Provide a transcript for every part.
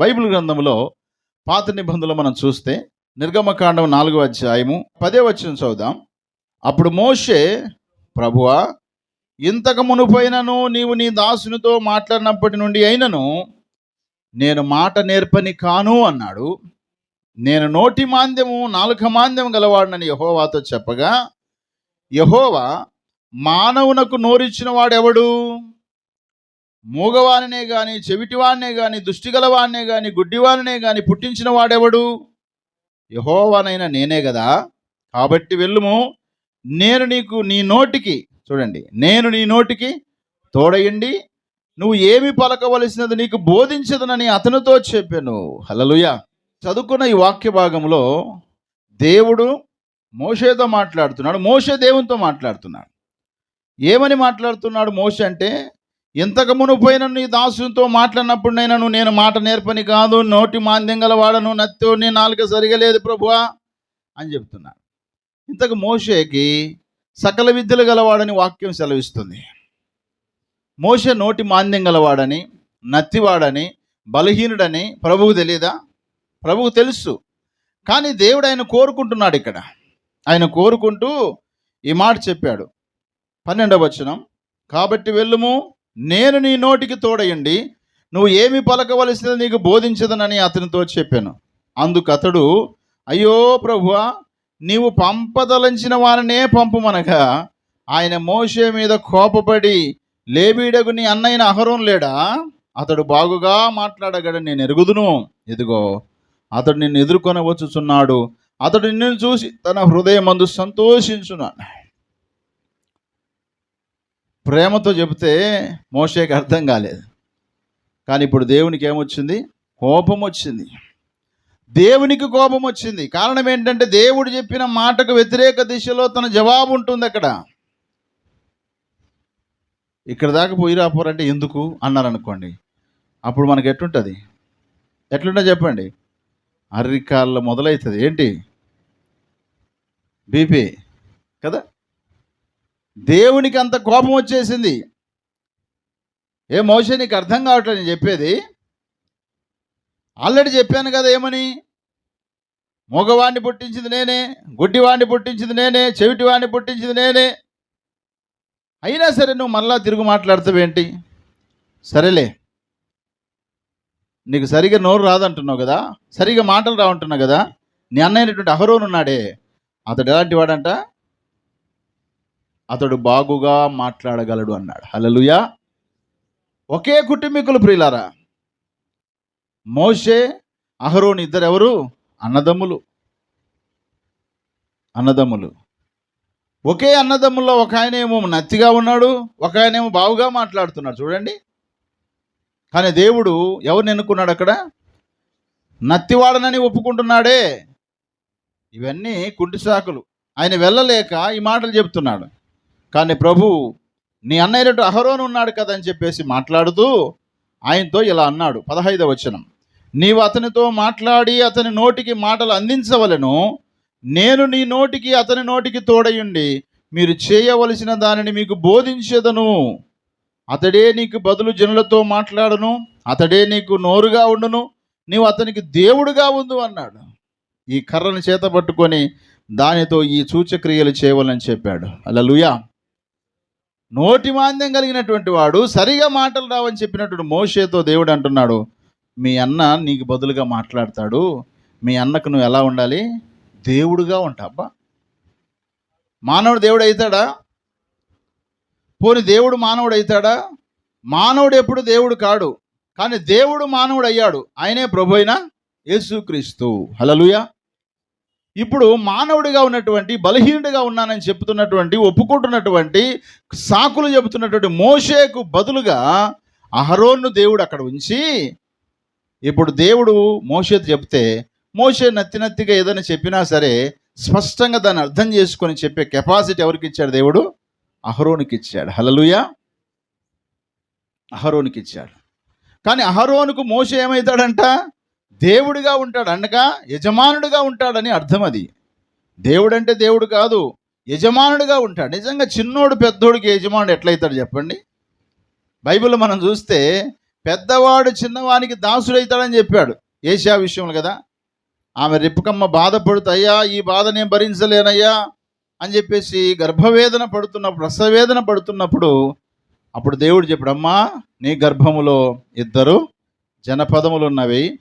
Bible గ్రంథంలో పాత నిబంధనలు మనం చూస్తే నిర్గమకాండం నాలుగో అధ్యాయము పదే వచ్చిన చదువుదాం. అప్పుడు మోషే ప్రభువా ఇంతకు మునుపైనను నీవు నీ దాసునితో మాట్లాడినప్పటి నుండి అయినను నేను మాట నేర్పని కాను అన్నాడు. నేను నోటి మాంద్యము నాలుక మాంద్యం గలవాడినని యహోవాతో చెప్పగా యహోవా మానవునకు నోరిచ్చిన వాడెవడు? మూగవానినే గాని చెవిటివాణ్ణే గాని దుష్టిగలవాణ్ణే గాని గుడ్డివానినే గాని పుట్టించిన వాడెవడు? యహోవానైనా నేనే కదా కాబట్టి వెళ్ళుము. నేను నీకు నీ నోటికి చూడండి నేను నీ నోటికి తోడయండి నువ్వు ఏమి పలకవలసినది నీకు బోధించదనని అతనితో చెప్పాను. హలలుయ చదువుకున్న ఈ వాక్య భాగంలో దేవుడు మోషేతో మాట్లాడుతున్నాడు. మోషే దేవునితో మాట్లాడుతున్నాడు. ఏమని మాట్లాడుతున్నాడు మోషే అంటే ఇంతకు మునుపోయిన నీ దాసునితో మాట్లాడినప్పుడైనా నేను మాట నేర్పని కాదు నోటి మాంద్యం గలవాడను నత్తో నీ నాలుక సరిగా లేదు ప్రభువా అని చెప్తున్నాడు ఇంతకు మోషేకి సకల విద్యలు గలవాడని వాక్యం సెలవిస్తుంది. మోషే నోటి మాంద్యం గలవాడని నత్తివాడని బలహీనుడని ప్రభువు తెలియదా ప్రభువు తెలుసు. కానీ దేవుడు ఆయన కోరుకుంటున్నాడు ఇక్కడ. ఆయన కోరుకుంటూ ఈ మాట చెప్పాడు. పన్నెండవ వచనం. కాబట్టి వెళ్ళుము నేను నీ నోటికి తోడయండి. నువ్వు ఏమి పలకవలసినది నీకు బోధించదనని అతనితో చెప్పాను. అందుకు అతడు అయ్యో ప్రభువా నీవు పంపదలంచిన వారినే పంపుమనగా ఆయన మోసే మీద కోపపడి లేబీడగు నీ అన్నయ్యన అహరం లేడా? అతడు బాగుగా మాట్లాడగడని నేను ఎరుగుదును. ఇదిగో అతడు నిన్ను ఎదుర్కొని వచ్చుచున్నాడు అతడు నిన్ను చూసి తన హృదయం మందు సంతోషించున్నాను ప్రేమతో చెబితే మోషేకి అర్థం కాలేదు. కానీ ఇప్పుడు దేవునికి ఏమొచ్చింది? కోపం వచ్చింది. దేవునికి కోపం వచ్చింది. కారణం ఏంటంటే దేవుడు చెప్పిన మాటకు వ్యతిరేక దిశలో తన జవాబు ఉంటుంది అక్కడ. ఇక్కడ దాకా పోయి రాపోరంటే ఎందుకు అన్నారు అనుకోండి అప్పుడు మనకి ఎట్లుంటుంది? ఎట్లుంటుంది చెప్పండి. అర్రికాళ్ళ మొదలవుతుంది ఏంటి? బీపీ కదా? దేవునికి అంత కోపం వచ్చేసింది. ఏ మోసే నీకు అర్థం కావట్లేదు నేను చెప్పేది. ఆల్రెడీ చెప్పాను కదా ఏమని? మగవాడిని పుట్టించింది నేనే గుడ్డివాడిని పుట్టించింది నేనే చెవిటివాడిని పుట్టించింది నేనే. అయినా సరే నువ్వు మళ్ళా తిరుగు మాట్లాడతావేంటి సరేలే. నీకు సరిగా నోరు రాదంటున్నావు కదా? సరిగా మాటలు రావంటున్నావు కదా? నీ అన్నైనటువంటి అహరోనున్నాడే. అతడు ఎలాంటి వాడంట? అతడు బాగుగా మాట్లాడగలడు అన్నాడు. హలలుయా ఒకే కుటుంబీకులు ప్రియులారా. మోషే అహరోని ఇద్దరు ఎవరు అన్నదమ్ములు. అన్నదమ్ములు. ఒకే అన్నదమ్ముల్లో ఒక ఆయన ఏమో నత్తిగా ఉన్నాడు ఒక ఆయన ఏమో బావుగా మాట్లాడుతున్నాడు. చూడండి. కానీ దేవుడు ఎవరిని ఎన్నుకున్నాడు అక్కడ? నత్తివాడనని ఒప్పుకుంటున్నాడే. ఇవన్నీ కుంటి సాకులు. ఆయన వెళ్ళలేక ఈ మాటలు చెప్తున్నాడు. కానీ ప్రభు నీ అన్నయ్యటు అహరోను ఉన్నాడు కదా అని చెప్పేసి మాట్లాడుతూ ఆయనతో ఇలా అన్నాడు. పదహైదవ వచనం. నీవు అతనితో మాట్లాడి అతని నోటికి మాటలు అందించవలను. నేను నీ నోటికి అతని నోటికి తోడయుండి మీరు చేయవలసిన దానిని మీకు బోధించేదను. అతడే నీకు బదులు జనులతో మాట్లాడను. అతడే నీకు నోరుగా ఉండును. నీవు అతనికి దేవుడుగా ఉండు అన్నాడు. ఈ కర్రను చేత పట్టుకొని దానితో ఈ సూచక్రియలు చేయవలని చెప్పాడు. అలా నోటి మాంద్యం కలిగినటువంటి వాడు సరిగా మాటలు రావని చెప్పినటువంటి మోషేతో దేవుడు అంటున్నాడు మీ అన్న నీకు బదులుగా మాట్లాడతాడు. మీ అన్నకు నువ్వు ఎలా ఉండాలి? దేవుడుగా ఉంటాబ్బా మానవుడు దేవుడు అవుతాడా? పోని దేవుడు మానవుడు అవుతాడా? మానవుడు ఎప్పుడు దేవుడు కాడు కానీ దేవుడు మానవుడు అయ్యాడు. ఆయనే ప్రభు అయినా యేసుక్రీస్తు. హలలుయా ఇప్పుడు మానవుడిగా ఉన్నటువంటి బలహీనుడిగా ఉన్నానని చెప్తున్నటువంటి ఒప్పుకుంటున్నటువంటి సాకులు చెబుతున్నటువంటి మోషేకు బదులుగా అహరోన్ను దేవుడు అక్కడ ఉంచి ఇప్పుడు దేవుడు మోషేతో చెప్తే మోషే నత్తి నత్తిగా ఏదైనా చెప్పినా సరే స్పష్టంగా దాన్ని అర్థం చేసుకొని చెప్పే కెపాసిటీ ఎవరికి ఇచ్చాడు దేవుడు? అహరోనికి ఇచ్చాడు. హలలుయ అహరోనికి ఇచ్చాడు. కానీ అహరోనుకు మోస ఏమవుతాడంట దేవుడిగా ఉంటాడు అనగా యజమానుడిగా ఉంటాడని అర్థం అది. దేవుడు అంటే దేవుడు కాదు యజమానుడిగా ఉంటాడు. నిజంగా చిన్నోడు పెద్దోడికి యజమానుడు ఎట్లయితాడు చెప్పండి? బైబిల్ మనం చూస్తే పెద్దవాడు చిన్నవానికి దాసుడైతాడని చెప్పాడు ఏషియా విషయంలో కదా. ఆమె రిప్పకమ్మ బాధపడుతూ అయ్యా ఈ బాధ నేను భరించలేనయ్యా అని చెప్పేసి గర్భవేదన పడుతున్నప్పుడు రసవేదన పడుతున్నప్పుడు అప్పుడు దేవుడు చెప్పాడు అమ్మా నీ గర్భములో ఇద్దరు జనపదములు ఉన్నవి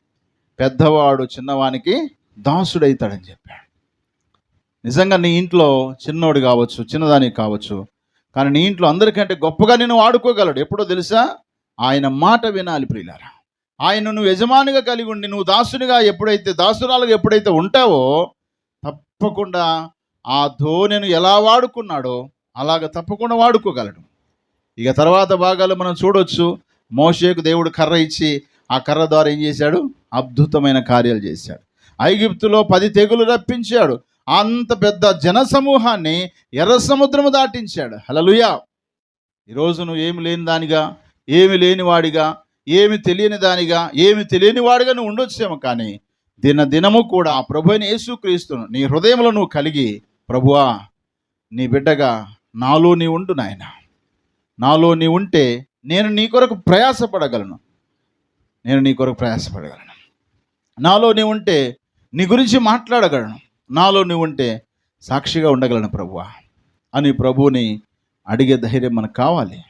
పెద్దవాడు చిన్నవానికి దాసుడైతాడని చెప్పాడు. నిజంగా నీ ఇంట్లో చిన్నోడు కావచ్చు చిన్నదానికి కావచ్చు కానీ నీ ఇంట్లో అందరికంటే గొప్పగా నేను వాడుకోగలడు. ఎప్పుడో తెలుసా? ఆయన మాట వినాలి ప్రియులారా. ఆయన నువ్వు యజమానిగా కలిగి ఉండి నువ్వు దాసునిగా ఎప్పుడైతే దాసురాలుగా ఎప్పుడైతే ఉంటావో తప్పకుండా ఆ ధోనిను ఎలా వాడుకున్నాడో అలాగ తప్పకుండా వాడుకోగలడు. ఇక తర్వాత భాగాలు మనం చూడొచ్చు. మోషేకు దేవుడు కర్ర ఇచ్చి ఆ కర్ర ద్వారా ఏం చేశాడు? అద్భుతమైన కార్యాలు చేశాడు. ఐగిప్తులో పది తెగులు రప్పించాడు. అంత పెద్ద జన సమూహాన్ని ఎర్ర సముద్రము దాటించాడు. హలలుయా ఈరోజు నువ్వు ఏమి లేని దానిగా ఏమి లేనివాడిగా ఏమి తెలియని దానిగా ఏమి తెలియని వాడిగా నువ్వు ఉండొచ్చేమో కానీ దిన దినము కూడా ఆ ప్రభు అయిన యేసుక్రీస్తును నీ హృదయంలో నువ్వు కలిగి ప్రభువా నీ బిడ్డగా నాలో నీ ఉండు నాయన. నాలో నీ ఉంటే నేను నీ కొరకు ప్రయాసపడగలను. నేను నీ కొరకు ప్రయాసపడగలను. నాలో నీవు ఉంటే నీ గురించి మాట్లాడగలను. నాలో నీవు ఉంటే సాక్షిగా ఉండగలను ప్రభువా. అని ప్రభువుని అడిగే ధైర్యం మనకు కావాలి.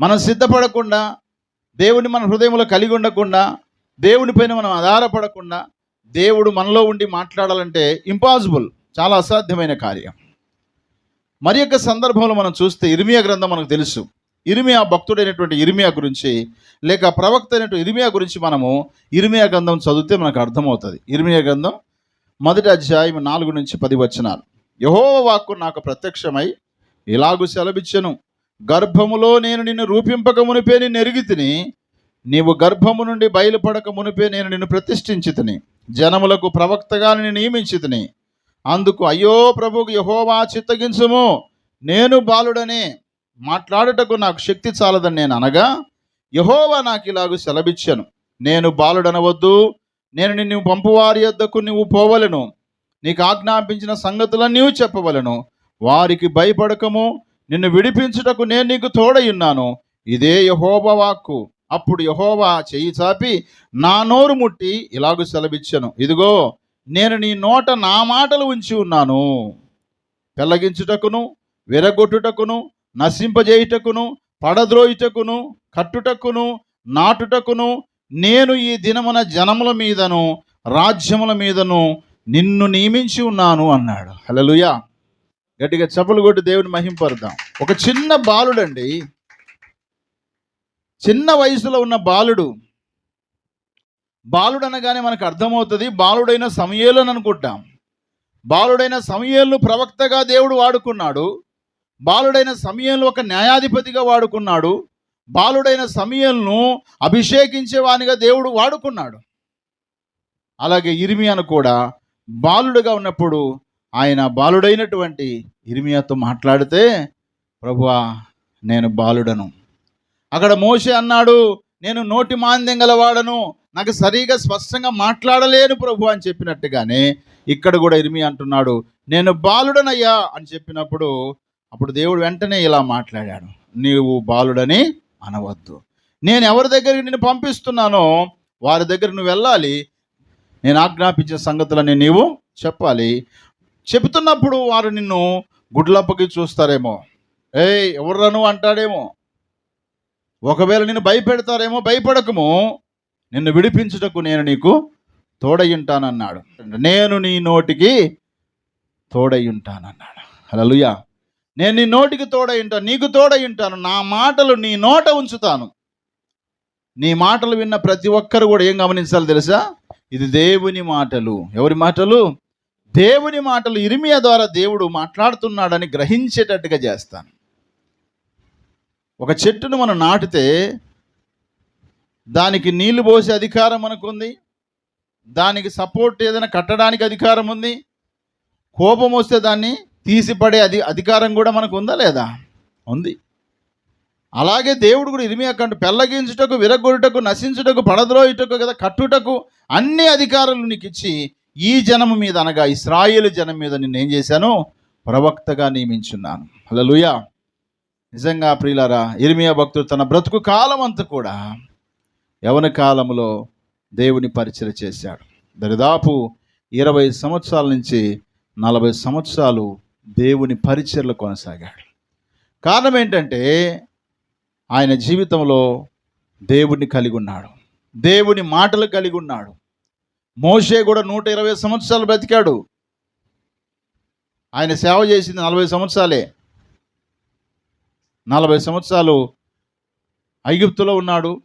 మనం సిద్ధపడకుండా దేవుని మన హృదయంలో కలిగి ఉండకుండా దేవునిపైన మనం ఆధారపడకుండా దేవుడు మనలో ఉండి మాట్లాడాలంటే ఇంపాసిబుల్ చాలా అసాధ్యమైన కార్యం. మరి యొక్క సందర్భంలో మనం చూస్తే ఇర్మియా గ్రంథం మనకు తెలుసు. ఇరిమియా భక్తుడైనటువంటి ఇరిమియా గురించి లేక ప్రవక్త అయినటువంటి ఇరిమియా గురించి మనము ఇరిమియా గ్రంథం చదివితే మనకు అర్థమవుతుంది. ఇరిమియా గ్రంథం మొదటి అధ్యాయం నాలుగు నుంచి పది వచనాలు. యహోవ వాక్కు నాకు ప్రత్యక్షమై ఇలాగు సెలవిచ్చెను. గర్భములో నేను నిన్ను రూపింపక మునిపే నిన్ను ఎరిగి తిని నీవు గర్భము నుండి బయలుపడక మునిపే నేను నిన్ను ప్రతిష్ఠించి తిని జనములకు ప్రవక్తగా నిన్ను నియమించి తిని అందుకు అయ్యో ప్రభుకు యహోవా చిత్తగించము. నేను బాలుడనే. మాట్లాడుటకు నాకు శక్తి చాలదని నేను అనగా యహోవా నాకు ఇలాగూ సెలవిచ్చాను. నేను బాలుడనవద్దు. నేను నిన్ను పంపువారి యొద్దకు నువ్వు పోవలను. నీకు ఆజ్ఞాపించిన సంగతులన్నీ చెప్పవలను. వారికి భయపడకము. నిన్ను విడిపించుటకు నేను నీకు తోడయున్నాను. ఇదే యహోబ వాక్కు. అప్పుడు యహోవా చెయ్యి చాపి నా నోరు ముట్టి ఇలాగూ సెలవిచ్చాను. ఇదిగో నేను నీ నోట నా మాటలు ఉంచి ఉన్నాను. పెళ్ళగించుటకును విరగొట్టుటకును నశింపజేయుటకును పడద్రోయుటకును కట్టుటకును నాటుటకును నేను ఈ దినమున జనముల మీదను రాజ్యముల మీదను నిన్ను నియమించి ఉన్నాను అన్నాడు. హలలుయా గట్టిగా చప్పలు కొట్టి దేవుని మహింపరుద్దాం. ఒక చిన్న బాలుడండి. చిన్న వయసులో ఉన్న బాలుడు. బాలుడు అనగానే మనకు అర్థమవుతుంది బాలుడైన సమయేలు అని అనుకుంటాం. బాలుడైన సమయేలు ప్రవక్తగా దేవుడు వాడుకున్నాడు. బాలుడైన సమయంలో ఒక న్యాయాధిపతిగా వాడుకున్నాడు. బాలుడైన సమయంను అభిషేకించేవానిగా దేవుడు వాడుకున్నాడు. అలాగే ఇరిమియాను కూడా బాలుడుగా ఉన్నప్పుడు ఆయన బాలుడైనటువంటి ఇరిమియాతో మాట్లాడితే ప్రభువా నేను బాలుడను. అక్కడ మోసే అన్నాడు నేను నోటి మాంద్యం గలవాడను. నాకు సరిగా స్పష్టంగా మాట్లాడలేను ప్రభు అని చెప్పినట్టుగానే ఇక్కడ కూడా ఇరిమి అంటున్నాడు నేను బాలుడనయ్యా అని చెప్పినప్పుడు అప్పుడు దేవుడు వెంటనే ఇలా మాట్లాడాడు నీవు బాలుడని అనవద్దు. నేను ఎవరి దగ్గరికి నిన్ను పంపిస్తున్నానో వారి దగ్గర నువ్వు వెళ్ళాలి. నేను ఆజ్ఞాపించిన సంగతులని నీవు చెప్పాలి. చెబుతున్నప్పుడు వారు నిన్ను గుడ్లప్పకి చూస్తారేమో. ఏయ్ ఎవర్రను అంటాడేమో. ఒకవేళ నిన్ను భయపెడతారేమో భయపడకము. నిన్ను విడిపించుటకు నేను నీకు తోడయ్యుంటానన్నాడు నేను నీ నోటికి తోడయ్యుంటానన్నాడు హలో నేను నీ నోటికి తోడయ్యుంటాను నీకు తోడయ్యుంటాను నా మాటలు నీ నోట ఉంచుతాను. నీ మాటలు విన్న ప్రతి ఒక్కరు కూడా ఏం గమనించాలి తెలుసా? ఇది దేవుని మాటలు. ఎవరి మాటలు? దేవుని మాటలు ఇరిమియా ద్వారా దేవుడు మాట్లాడుతున్నాడని గ్రహించేటట్టుగా చేస్తాను. ఒక చెట్టును మనం నాటితే దానికి నీళ్ళు పోసే అధికారం మనకుంది. దానికి సపోర్ట్ ఏదైనా కట్టడానికి అధికారం ఉంది. కోపం వస్తే దాన్ని తీసిపడే అది అధికారం కూడా మనకు ఉందా లేదా? ఉంది. అలాగే దేవుడు కూడా ఇరిమి అక్కడ పెళ్ళగించుటకు విరగొడుటకు నశించుటకు పడద్రోయుటకు కదా కట్టుటకు అన్ని అధికారాలు నీకు ఇచ్చి ఈ జనము మీద అనగా ఇస్రాయేల్ జనం మీద నిన్ను ఏం చేశాను? ప్రవక్తగా నియమించున్నాను. హల్లెలూయా. నిజంగా ప్రియులారా ఇరిమియా భక్తుడు తన బ్రతుకు కాలం అంతా కూడా యవన కాలంలో దేవుని పరిచయం చేశాడు. దరిదాపు ఇరవై సంవత్సరాల నుంచి నలభై సంవత్సరాలు దేవుని పరిచయలు కొనసాగాడు. కారణం ఏంటంటే ఆయన జీవితంలో దేవుడిని కలిగి ఉన్నాడు. దేవుని మాటలు కలిగి ఉన్నాడు. మోషే కూడా నూట ఇరవై సంవత్సరాలు బ్రతికాడు. ఆయన సేవ చేసింది నలభై సంవత్సరాలే. నలభై సంవత్సరాలు ఐగుప్తులో ఉన్నాడు.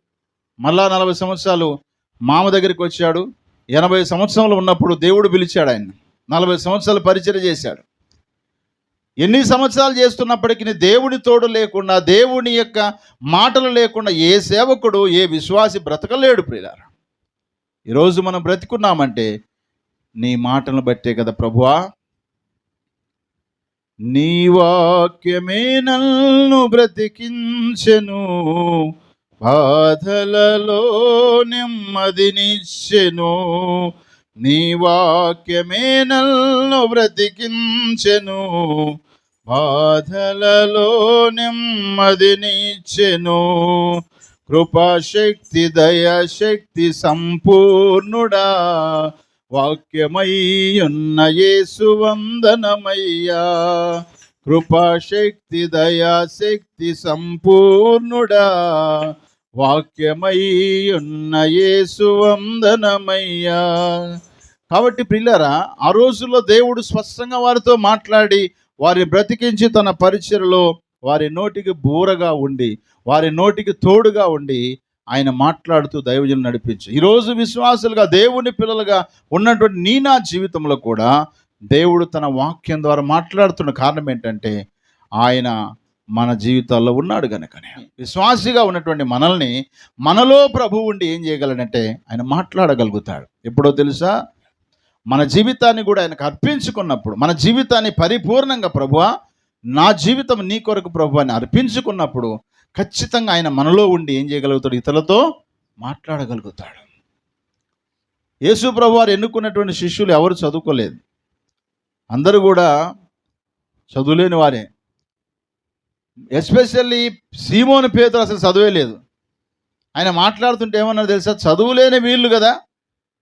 మళ్ళా నలభై సంవత్సరాలు మామ దగ్గరికి వచ్చాడు. ఎనభై సంవత్సరంలో ఉన్నప్పుడు దేవుడు పిలిచాడు ఆయన నలభై సంవత్సరాలు పరిచయం చేశాడు. ఎన్ని సంవత్సరాలు చేస్తున్నప్పటికీ దేవుని తోడు లేకుండా దేవుని యొక్క మాటలు లేకుండా ఏ సేవకుడు ఏ విశ్వాసి బ్రతకలేడు ప్రియులారా. ఈరోజు మనం బ్రతికున్నామంటే నీ మాటలను బట్టే కదా ప్రభువా. నీ వాక్యమే నన్ను బ్రతికించెను బాధలలో నెమ్మదినిచ్చెను. నీ వాక్యమే నన్ను బ్రతికించెను బాధలలో నెమ్మదినిచ్చెను కృపాశక్తి దయాశక్తి సంపూర్ణుడా. వాక్యమై యేసు వందనమయ్యా. కృపాశక్తి దయాశక్తి సంపూర్ణుడా. వాక్యమై యేసు వందనమయ్యా. కాబట్టి పిల్లరా ఆ రోజుల్లో దేవుడు స్పష్టంగా వారితో మాట్లాడి వారిని బ్రతికించి తన పరిచయలో వారి నోటికి బూరగా ఉండి వారి నోటికి తోడుగా ఉండి ఆయన మాట్లాడుతూ దైవజనం నడిపించు. ఈరోజు విశ్వాసులుగా దేవుని పిల్లలుగా ఉన్నటువంటి నీ నా జీవితంలో కూడా దేవుడు తన వాక్యం ద్వారా మాట్లాడుతున్న కారణం ఏంటంటే ఆయన మన జీవితాల్లో ఉన్నాడు కనుకనే విశ్వాసిగా ఉన్నటువంటి మనల్ని మనలో ప్రభు ఉండి ఏం చేయగలడంటే ఆయన మాట్లాడగలుగుతాడు. ఎప్పుడో తెలుసా? మన జీవితాన్ని కూడా ఆయనకు అర్పించుకున్నప్పుడు మన జీవితాన్ని పరిపూర్ణంగా ప్రభువా నా జీవితం నీ కొరకు ప్రభు అని అర్పించుకున్నప్పుడు ఖచ్చితంగా ఆయన మనలో ఉండి ఏం చేయగలుగుతాడు? ఇతరులతో మాట్లాడగలుగుతాడు. యేసు ప్రభు వారు ఎన్నుకున్నటువంటి శిష్యులు ఎవరు చదువుకోలేదు. అందరూ కూడా చదువులేని వారే. ఎస్పెషల్లీ సీమోని పేదలు అసలు చదువే లేదు ఆయన మాట్లాడుతుంటే ఏమన్నారు తెలుసా? చదువులేని వీళ్ళు కదా.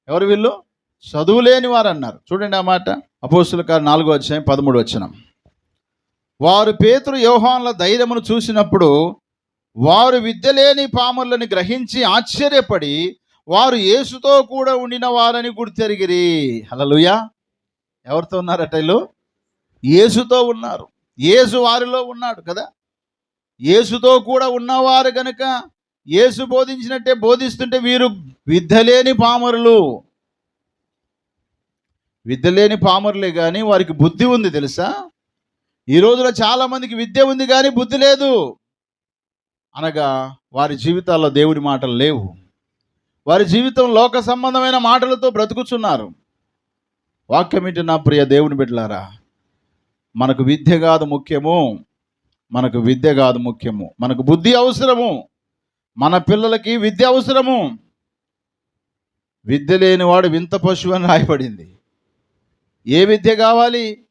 ఎవరు వీళ్ళు? చదువులేని వారు అన్నారు చూడండి ఆ మాట. అపోస్తుల కారు నాలుగో అధ్యాయం పదమూడు వచ్చినాం వారు పేతురు యోహాన్ల ధైర్యమును చూసినప్పుడు వారు విద్య లేని పాములను గ్రహించి ఆశ్చర్యపడి వారు యేసుతో కూడా ఉండిన వారని గుర్తెరిగిరి. హలలుయా ఎవరితో ఉన్నారట వీళ్ళు? యేసుతో ఉన్నారు. యేసు వారిలో ఉన్నాడు కదా. యేసుతో కూడా ఉన్నవారు గనుక యేసు బోధించినట్టే బోధిస్తుంటే వీరు విద్యలేని పామరులు విద్య లేని పామరులే కానీ వారికి బుద్ధి ఉంది తెలుసా? ఈ రోజులో చాలామందికి విద్య ఉంది కానీ బుద్ధి లేదు. అనగా వారి జీవితాల్లో దేవుడి మాటలు లేవు. వారి జీవితం లోక సంబంధమైన మాటలతో బ్రతుకుచున్నారు. వాక్యం ఏంటి నా ప్రియ దేవుని బిడ్డలారా మనకు విద్య కాదు ముఖ్యము మనకు విద్య కాదు ముఖ్యము మనకు బుద్ధి అవసరము మన పిల్లలకి విద్య అవసరము. విద్య లేనివాడు వింత పశువు అని రాయబడింది. ఏ విద్య కావాలి?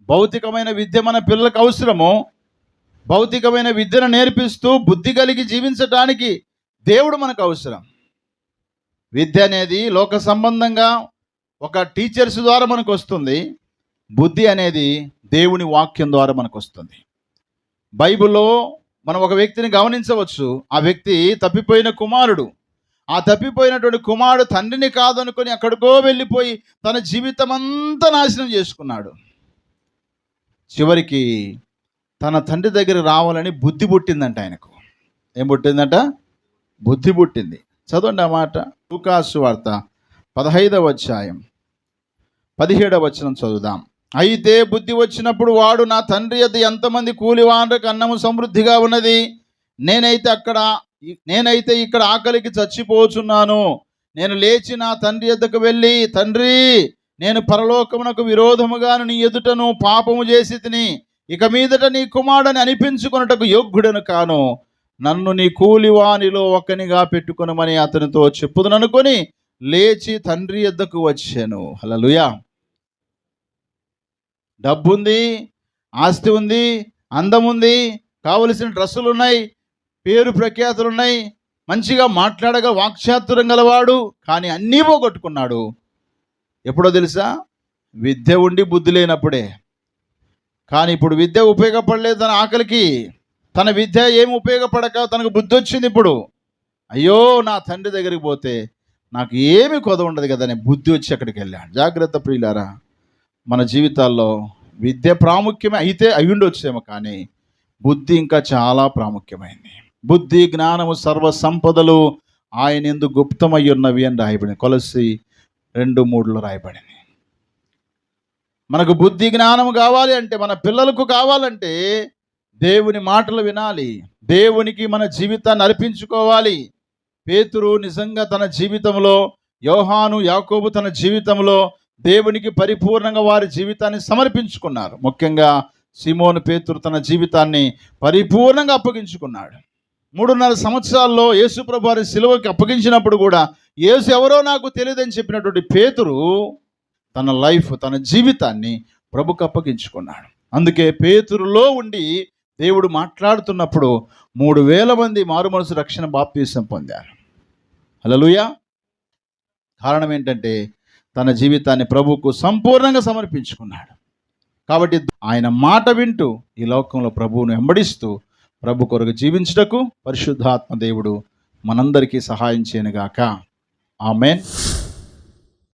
భౌతికమైన విద్య మన పిల్లలకు అవసరము. భౌతికమైన విద్యను నేర్పిస్తూ బుద్ధి కలిగి జీవించటానికి దేవుడు మనకు అవసరం. విద్య అనేది లోక సంబంధంగా ఒక టీచర్స్ ద్వారా మనకు వస్తుంది. బుద్ధి అనేది దేవుని వాక్యం ద్వారా మనకు వస్తుంది. బైబిల్లో మనం ఒక వ్యక్తిని గమనించవచ్చు. ఆ వ్యక్తి తప్పిపోయిన కుమారుడు. ఆ తప్పిపోయినటువంటి కుమారుడు తండ్రిని కాదనుకొని అక్కడికో వెళ్ళిపోయి తన జీవితం అంతా నాశనం చేసుకున్నాడు. చివరికి తన తండ్రి దగ్గర రావాలని బుద్ధి పుట్టిందంట ఆయనకు. ఏం పుట్టిందంట? బుద్ధి పుట్టింది. చదవండి ఆ మాట. లూకాసు వార్త పదహైదవ అధ్యాయం. పదిహేడవ వచనం చదువుదాం. అయితే బుద్ధి వచ్చినప్పుడు వాడు నా తండ్రి అది ఎంతమంది కూలివాండ్రకు అన్నము సమృద్ధిగా ఉన్నది? నేనైతే అక్కడ నేనైతే ఇక్కడ ఆకలికి చచ్చిపోచున్నాను. నేను లేచి నా తండ్రి ఎద్దకు వెళ్ళి తండ్రి నేను పరలోకమునకు విరోధముగాను నీ ఎదుటను పాపము చేసి తిని ఇక మీదట నీ కుమారుడని అనిపించుకొనుటకు యోగ్యుడను కాను. నన్ను నీ కూలివానిలో ఒక్కనిగా పెట్టుకునమని అతనితో చెప్పుదననుకొని లేచి తండ్రి ఎద్దకు వచ్చాను. హలలుయా డబ్బుంది ఆస్తి ఉంది అందం ఉంది కావలసిన డ్రెస్సులు ఉన్నాయి పేరు ప్రఖ్యాతులు ఉన్నాయి మంచిగా మాట్లాడగా వాక్చాతురం గలవాడు కానీ అన్నీ పోగొట్టుకున్నాడు. ఎప్పుడో తెలుసా? విద్య ఉండి బుద్ధి లేనప్పుడే. కానీ ఇప్పుడు విద్య ఉపయోగపడలేదు తన ఆకలికి. తన విద్య ఏమి ఉపయోగపడక తనకు బుద్ధి వచ్చింది ఇప్పుడు. అయ్యో నా తండ్రి దగ్గరికి పోతే నాకు ఏమి కొద ఉండదు కదా అని బుద్ధి వచ్చి అక్కడికి వెళ్ళాను జాగ్రత్త ప్రియులారా మన జీవితాల్లో విద్య ప్రాముఖ్యమే అయితే అయ్యుండొచ్చేమో కానీ బుద్ధి ఇంకా చాలా ప్రాముఖ్యమైంది. బుద్ధి జ్ఞానము సర్వ సంపదలు ఆయన ఎందు గుప్తమై ఉన్నవి అని రాయబడింది కొలసి రెండు మూడులో రాయబడింది మనకు బుద్ధి జ్ఞానం కావాలి అంటే మన పిల్లలకు కావాలంటే దేవుని మాటలు వినాలి. దేవునికి మన జీవితాన్ని అర్పించుకోవాలి. పేతురు నిజంగా తన జీవితంలో యోహాను యాకోబు తన జీవితంలో దేవునికి పరిపూర్ణంగా వారి జీవితాన్ని సమర్పించుకున్నారు. ముఖ్యంగా సిమోను పేతురు తన జీవితాన్ని పరిపూర్ణంగా అప్పగించుకున్నాడు. మూడున్నర సంవత్సరాల్లో యేసుప్రభు వారి సిలువకి అప్పగించినప్పుడు కూడా యేసు ఎవరో నాకు తెలియదని చెప్పినటువంటి పేతురు తన లైఫ్ తన జీవితాన్ని ప్రభుకు అప్పగించుకున్నాడు. అందుకే పేతురులో ఉండి దేవుడు మాట్లాడుతున్నప్పుడు మూడు వేల మంది మారుమనసు రక్షణ బాప్తీసం పొందారు. హల్లెలూయా. కారణం ఏంటంటే తన జీవితాన్ని ప్రభుకు సంపూర్ణంగా సమర్పించుకున్నాడు. కాబట్టి ఆయన మాట వింటూ ఈ లోకంలో ప్రభువును వెంబడిస్తూ ప్రభు కొరకు జీవించుటకు పరిశుద్ధాత్మ దేవుడు మనందరికీ సహాయం చేయనుగాక. ఆమెన్.